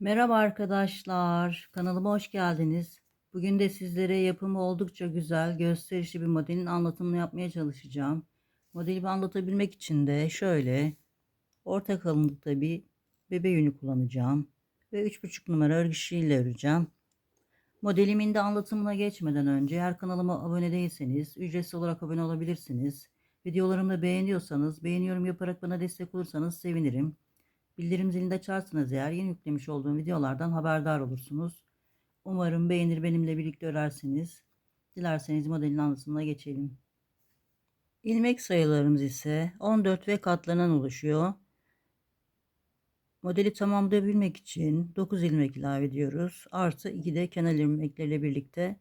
Merhaba arkadaşlar, kanalıma hoş geldiniz. Bugün de sizlere yapımı oldukça güzel, gösterişli bir modelin anlatımını yapmaya çalışacağım. Modelimi anlatabilmek için de şöyle orta kalınlıkta bir bebe yünü kullanacağım ve 3,5 numara örgü işiyle öreceğim. Modelimin de anlatımına geçmeden önce eğer kanalıma abone değilseniz ücretsiz olarak abone olabilirsiniz. Videolarımı beğeniyorsanız beğeniyorum yaparak bana destek olursanız sevinirim. Bildirim zilini de açarsanız eğer yeni yüklemiş olduğum videolardan haberdar olursunuz. Umarım beğenir benimle birlikte örersiniz. Dilerseniz modelin anlatımına geçelim. İlmek sayılarımız ise 14 ve katlarından oluşuyor. Modeli tamamlayabilmek için 9 ilmek ilave ediyoruz. Artı 2 de kenar ilmekleriyle birlikte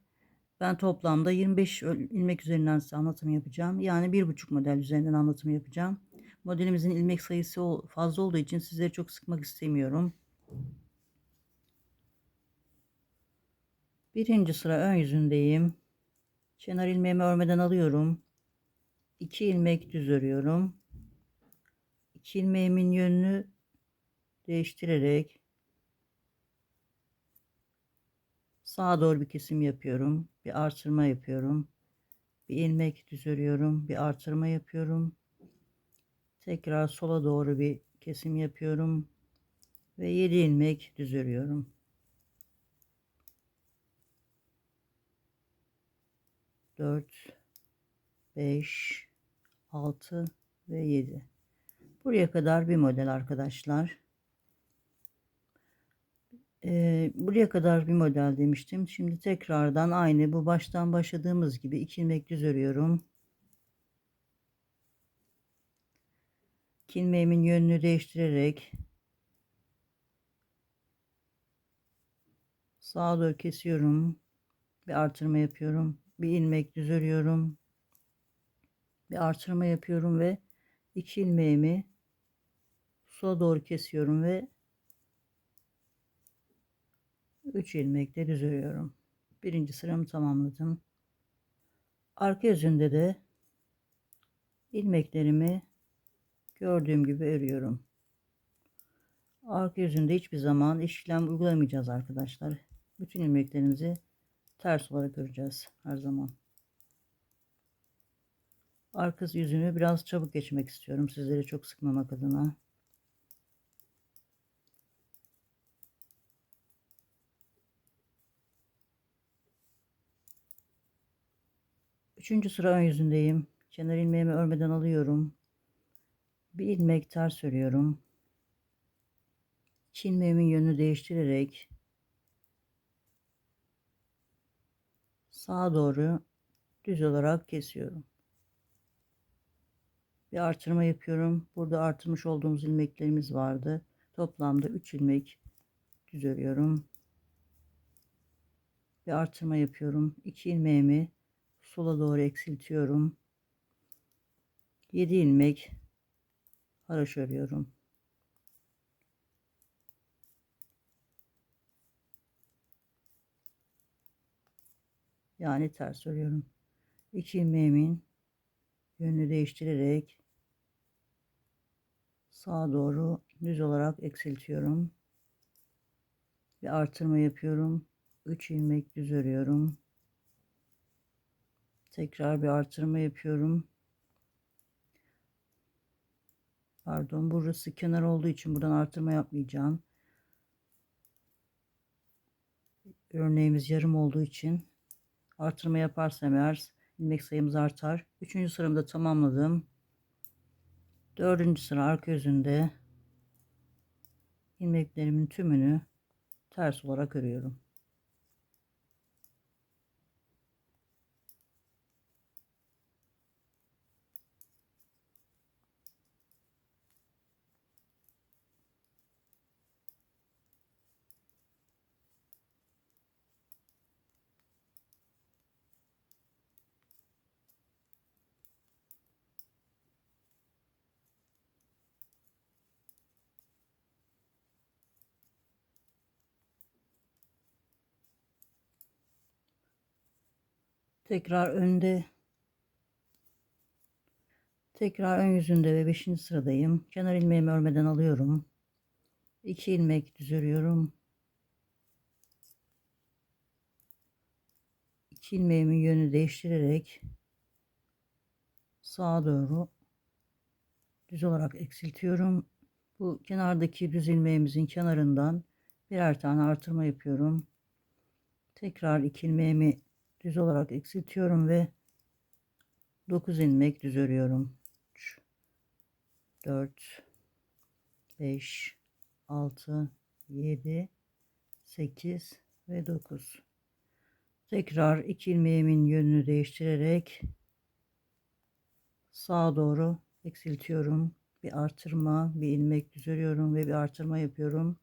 ben toplamda 25 ilmek üzerinden size anlatım yapacağım. Yani 1,5 model üzerinden anlatım yapacağım. Modelimizin ilmek sayısı fazla olduğu için sizleri çok sıkmak istemiyorum. Birinci sıra ön yüzündeyim. Kenar ilmeğimi örmeden alıyorum. 2 ilmek düz örüyorum. 2 ilmeğimin yönünü değiştirerek sağa doğru bir kesim yapıyorum. Bir artırma yapıyorum. Bir ilmek düz örüyorum. Bir artırma yapıyorum. Tekrar sola doğru bir kesim yapıyorum. Ve 7 ilmek düz örüyorum. Dört, beş, altı ve yedi. Buraya kadar bir model arkadaşlar. Ee, buraya kadar bir model demiştim. Şimdi tekrardan aynı bu baştan başladığımız gibi iki ilmek düz örüyorum. İlmeğimin yönünü değiştirerek sağa doğru kesiyorum. Bir artırma yapıyorum. Bir ilmek düz örüyorum. Bir artırma yapıyorum ve iki ilmeğimi sola doğru kesiyorum ve 3 ilmekle düz örüyorum. Birinci sıramı tamamladım. Arka yüzünde de ilmeklerimi gördüğüm gibi örüyorum. Arka yüzünde hiçbir zaman işlem uygulamayacağız arkadaşlar. Bütün ilmeklerimizi ters olarak öreceğiz her zaman. Arka yüzünü biraz çabuk geçmek istiyorum. Sizleri çok sıkmamak adına. Üçüncü sıra ön yüzündeyim. Kenar ilmeğimi örmeden alıyorum. Bir örüyorum. İki ilmeğimin yönünü değiştirerek sağa doğru düz olarak kesiyorum. Bir artırma yapıyorum. Burada artırmış olduğumuz ilmeklerimiz vardı. Toplamda 3 ilmek düz örüyorum. Bir artırma yapıyorum. 2 ilmeğimi sola doğru eksiltiyorum. 7 ilmek haroş örüyorum. Yani ters örüyorum. 2 ilmeğimin yönünü değiştirerek sağa doğru düz olarak eksiltiyorum. Bir artırma yapıyorum. 3 ilmek düz örüyorum. Tekrar bir artırma yapıyorum. Pardon burası kenar olduğu için buradan artırma yapmayacağım. Örneğimiz yarım olduğu için artırma yaparsam eğer ilmek sayımız artar. Üçüncü sıramı da tamamladım. Dördüncü sıra arka yüzünde ilmeklerimin tümünü ters olarak örüyorum. Tekrar önde. Tekrar ön yüzünde ve 5. sıradayım. Kenar ilmeğimi örmeden alıyorum. 2 ilmek düz örüyorum. 2 ilmeğimin yönü değiştirerek sağa doğru düz olarak eksiltiyorum. Bu kenardaki düz ilmeğimizin kenarından birer tane artırma yapıyorum. Tekrar iki ilmeğimi düz olarak eksiltiyorum ve 9 ilmek düz örüyorum. 3 4 5 6 7 8 ve 9 tekrar iki ilmeğimin yönünü değiştirerek sağa doğru eksiltiyorum. Bir artırma bir ilmek düz örüyorum ve bir artırma yapıyorum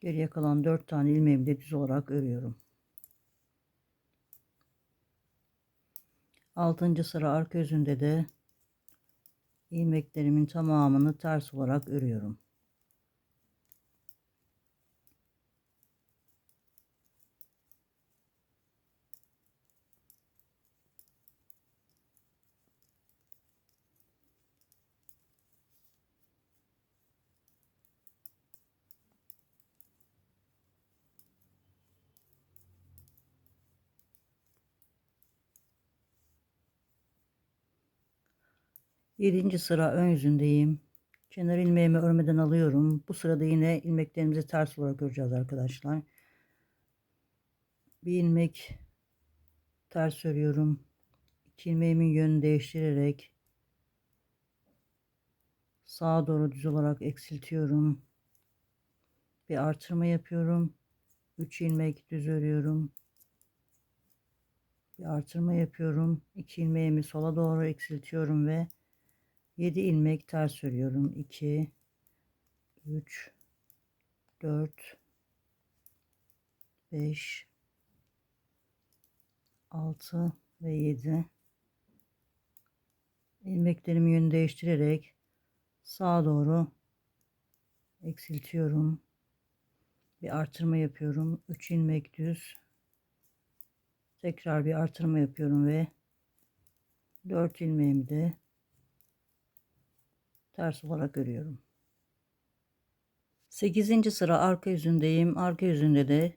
geriye kalan 4 tane ilmeğimi de düz olarak örüyorum 6. sıra arka yüzünde de ilmeklerimin tamamını ters olarak örüyorum. Yedinci sıra ön yüzündeyim. Kenar ilmeğimi örmeden alıyorum. Bu sırada yine ilmeklerimizi ters olarak öreceğiz arkadaşlar. Bir ilmek ters örüyorum. İki ilmeğimin yönünü değiştirerek sağa doğru düz olarak eksiltiyorum. Bir artırma yapıyorum. 3 ilmek düz örüyorum. Bir artırma yapıyorum. 2 ilmeğimi sola doğru eksiltiyorum ve 7 ilmek ters örüyorum 2 3 4 5 6 ve 7 ilmeklerimi yönü değiştirerek sağa doğru eksiltiyorum. Bir artırma yapıyorum. 3 ilmek düz. Tekrar bir artırma yapıyorum ve 4 ilmeğimi de ters olarak örüyorum. 8. sıra arka yüzündeyim. Arka yüzünde de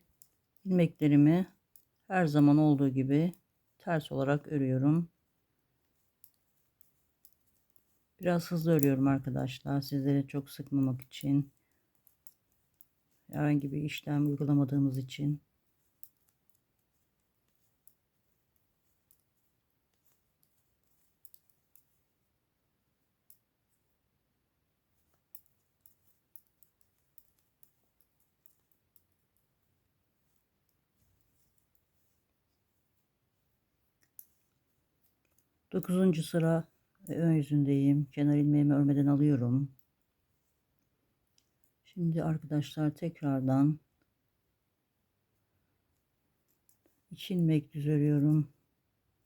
ilmeklerimi her zaman olduğu gibi ters olarak örüyorum. Biraz hızlı örüyorum arkadaşlar. Sizlere çok sıkmamak için. Herhangi bir işlem uygulamadığımız için. Dokuzuncu sıra ön yüzündeyim. Kenar ilmeğimi örmeden alıyorum. Şimdi arkadaşlar tekrardan iki ilmek düz örüyorum.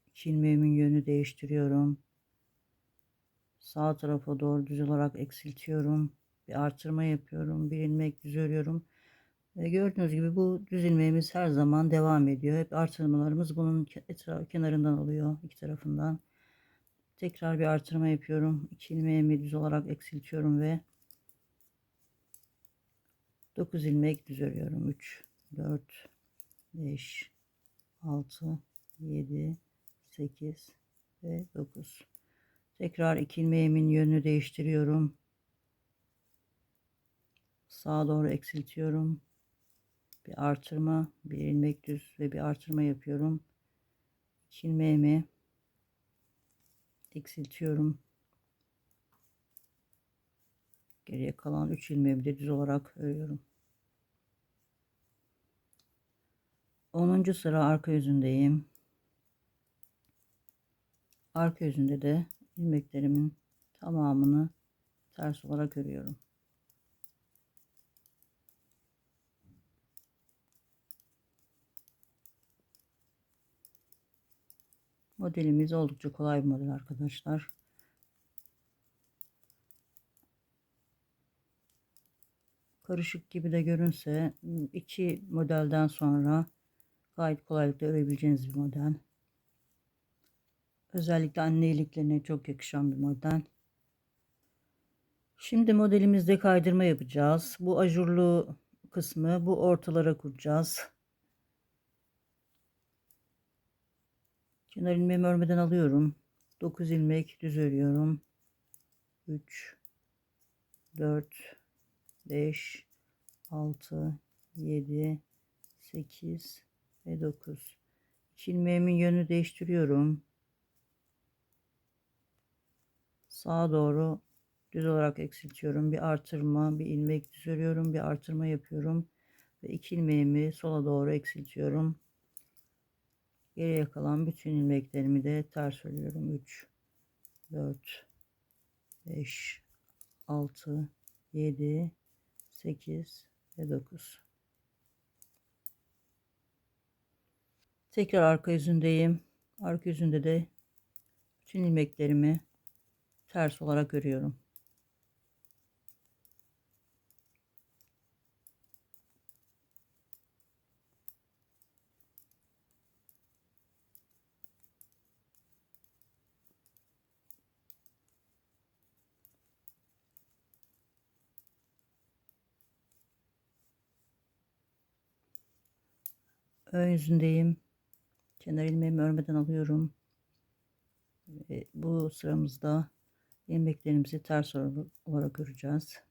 İki ilmeğimin yönü değiştiriyorum. Sağ tarafa doğru düz olarak eksiltiyorum. Bir artırma yapıyorum. Bir ilmek düz örüyorum. Ve gördüğünüz gibi bu düz ilmeğimiz her zaman devam ediyor. Hep artırmalarımız bunun kenarından oluyor. iki tarafından. Tekrar bir artırma yapıyorum. 2 ilmeğimi düz olarak eksiltiyorum ve 9 ilmek düz örüyorum. 3, 4, 5, 6, 7, 8 ve 9. Tekrar 2 ilmeğimin yönünü değiştiriyorum. Sağa doğru eksiltiyorum. Bir artırma, bir ilmek düz ve bir artırma yapıyorum. 2 ilmeğimi eksiltiyorum. Geriye kalan 3 ilmeğimi de düz olarak örüyorum. 10. sıra arka yüzündeyim. Arka yüzünde de ilmeklerimin tamamını ters olarak örüyorum. Modelimiz oldukça kolay bir model arkadaşlar. Karışık gibi de görünse iki modelden sonra gayet kolaylıkla örebileceğiniz bir model. Özellikle anne iyiliklerine çok yakışan bir model. Şimdi modelimizde kaydırma yapacağız. Bu ajurlu kısmı bu ortalara kuracağız. Kenar ilmeğimi örmeden alıyorum. 9 ilmek düz örüyorum. 3 4 5 6 7 8 ve 9 İki ilmeğimin yönünü değiştiriyorum. Sağa doğru düz olarak eksiltiyorum. Bir artırma, bir ilmek düz örüyorum, bir artırma yapıyorum ve iki ilmeğimi sola doğru eksiltiyorum. Geriye kalan bütün ilmeklerimi de ters örüyorum. 3 4 5 6 7 8 ve 9 tekrar arka yüzündeyim. Arka yüzünde de bütün ilmeklerimi ters olarak örüyorum ön yüzündeyim. Kenar ilmeğimi örmeden alıyorum. Ve bu sıramızda ilmeklerimizi ters olarak öreceğiz.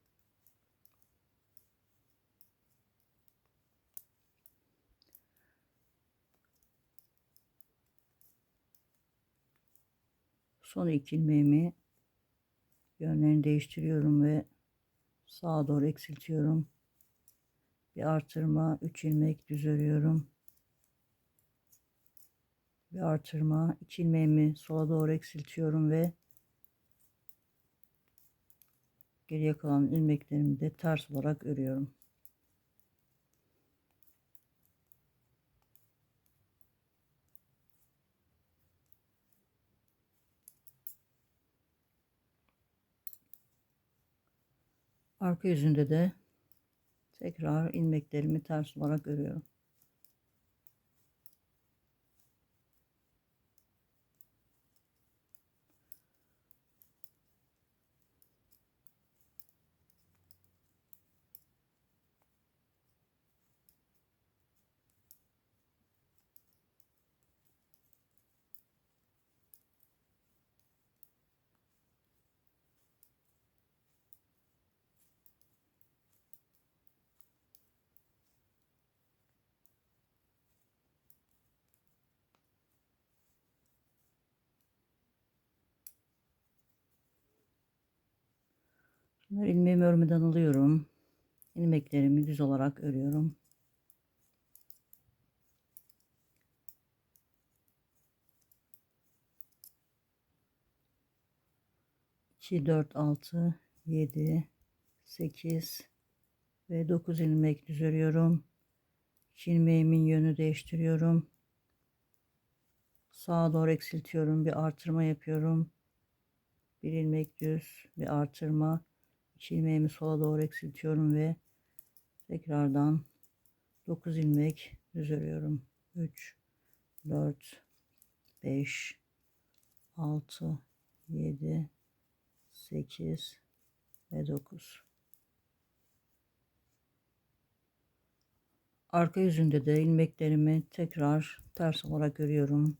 Son iki ilmeğimi yönlerini değiştiriyorum ve sağa doğru eksiltiyorum. Bir artırma, 3 ilmek düz örüyorum bir artırma iki ilmeğimi sola doğru eksiltiyorum ve geriye kalan ilmeklerimi de ters olarak örüyorum. Arka yüzünde de tekrar ilmeklerimi ters olarak örüyorum. 'Ilmeğimi örmeden alıyorum. ilmeklerimi düz olarak örüyorum. İki, dört, altı, yedi, sekiz ve dokuz ilmek düz örüyorum. İki ilmeğimin yönü değiştiriyorum. Sağa doğru eksiltiyorum. Bir artırma yapıyorum. Bir ilmek düz, bir artırma 2 ilmeğimi sola doğru eksiltiyorum ve tekrardan 9 ilmek düz örüyorum. 3 4 5 6 7 8 ve 9 arka yüzünde de ilmeklerimi tekrar ters olarak örüyorum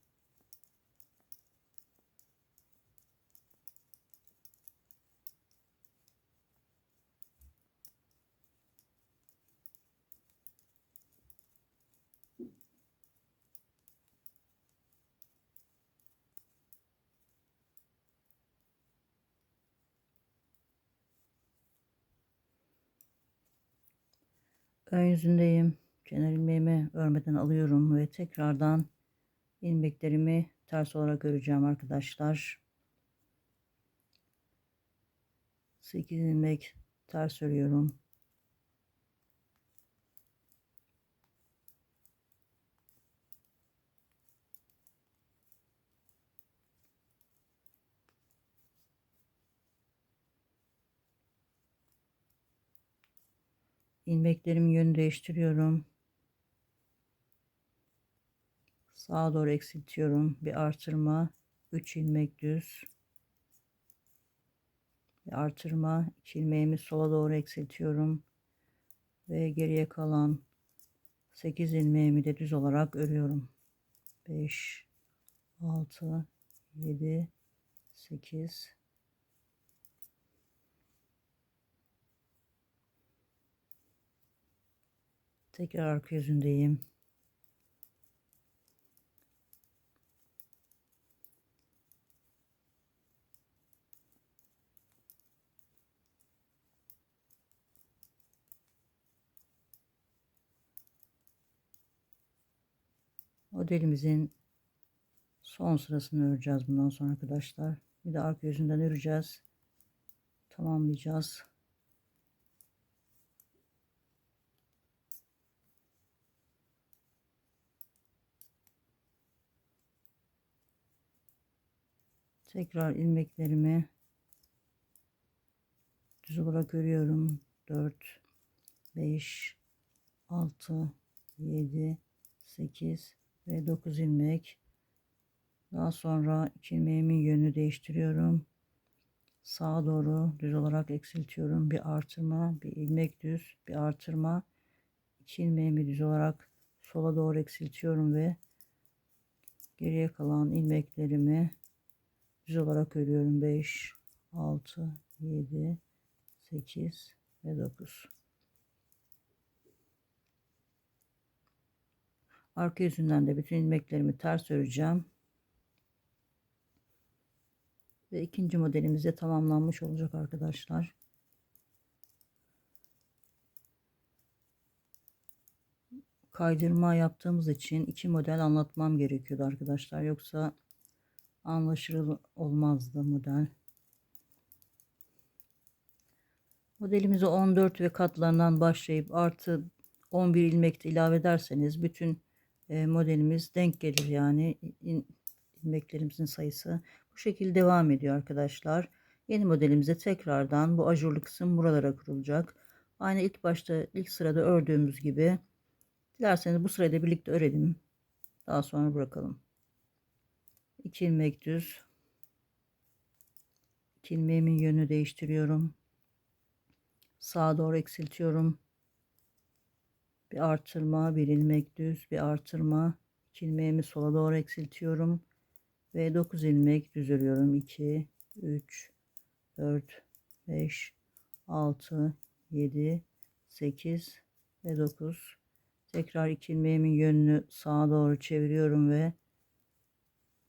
ön yüzündeyim. Kenar ilmeğimi örmeden alıyorum ve tekrardan ilmeklerimi ters olarak öreceğim arkadaşlar. 8 ilmek ters örüyorum. İlmeklerim yönü değiştiriyorum. Sağa doğru eksiltiyorum. Bir artırma. 3 ilmek düz. Bir artırma 2 ilmeğimi sola doğru eksiltiyorum ve geriye kalan 8 ilmeğimi de düz olarak örüyorum 5 6 7 8 tekrar arka yüzündeyim modelimizin son sırasını öreceğiz bundan sonra arkadaşlar. Bir de arka yüzünden öreceğiz. Tamamlayacağız. Tekrar ilmeklerimi düz olarak örüyorum. 4 5 6 7 8 ve 9 ilmek. Daha sonra iki ilmeğimin yönünü değiştiriyorum. Sağa doğru düz olarak eksiltiyorum. Bir artırma bir ilmek düz bir artırma. İki ilmeğimi düz olarak sola doğru eksiltiyorum ve geriye kalan ilmeklerimi düz olarak örüyorum 5 6 7 8 ve 9 Arka yüzünden de bütün ilmeklerimi ters öreceğim. Ve ikinci modelimiz de tamamlanmış olacak arkadaşlar. Kaydırma yaptığımız için iki model anlatmam gerekiyordu arkadaşlar. Yoksa anlaşılır olmazdı model. Modelimizi 14 ve katlarından başlayıp artı 11 ilmek de ilave ederseniz bütün e, modelimiz denk gelir yani ilmeklerimizin sayısı bu şekilde devam ediyor arkadaşlar. Yeni modelimize tekrardan bu ajurlu kısım buralara kurulacak. Aynı ilk başta ilk sırada ördüğümüz gibi dilerseniz bu sırayla birlikte örelim. Daha sonra bırakalım. 2 ilmek düz. 2 ilmeğimin yönünü değiştiriyorum. Sağa doğru eksiltiyorum bir artırma bir ilmek düz bir artırma 2 ilmeğimi sola doğru eksiltiyorum ve 9 ilmek düz örüyorum 2 3 4 5 6 7 8 ve 9 tekrar 2 ilmeğimin yönünü sağa doğru çeviriyorum ve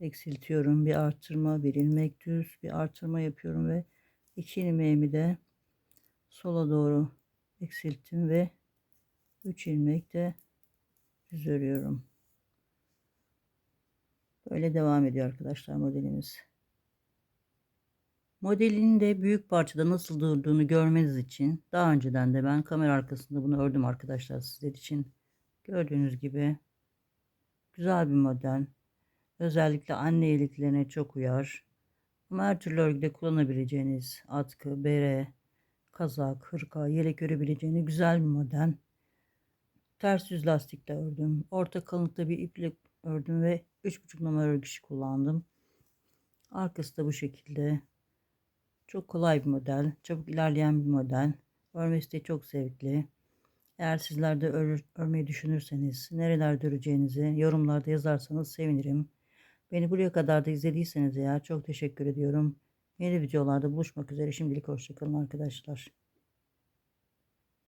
eksiltiyorum bir artırma bir ilmek düz bir artırma yapıyorum ve 2 ilmeğimi de sola doğru eksilttim ve 3 ilmek de düz örüyorum. Böyle devam ediyor arkadaşlar modelimiz. Modelin de büyük parçada nasıl durduğunu görmeniz için daha önceden de ben kamera arkasında bunu ördüm arkadaşlar sizler için. Gördüğünüz gibi güzel bir model. Özellikle anne iyiliklerine çok uyar. Ama her türlü örgüde kullanabileceğiniz atkı, bere, kazak, hırka, yelek örebileceğiniz güzel bir model ters yüz lastikle ördüm. Orta kalınlıkta bir iple ördüm ve 3,5 numara örgüsü kullandım. Arkası da bu şekilde. Çok kolay bir model. Çabuk ilerleyen bir model. Örmesi de çok zevkli. Eğer sizler de ör, örmeyi düşünürseniz, nerelerde öreceğinizi yorumlarda yazarsanız sevinirim. Beni buraya kadar da izlediyseniz eğer çok teşekkür ediyorum. Yeni videolarda buluşmak üzere. Şimdilik hoşçakalın arkadaşlar.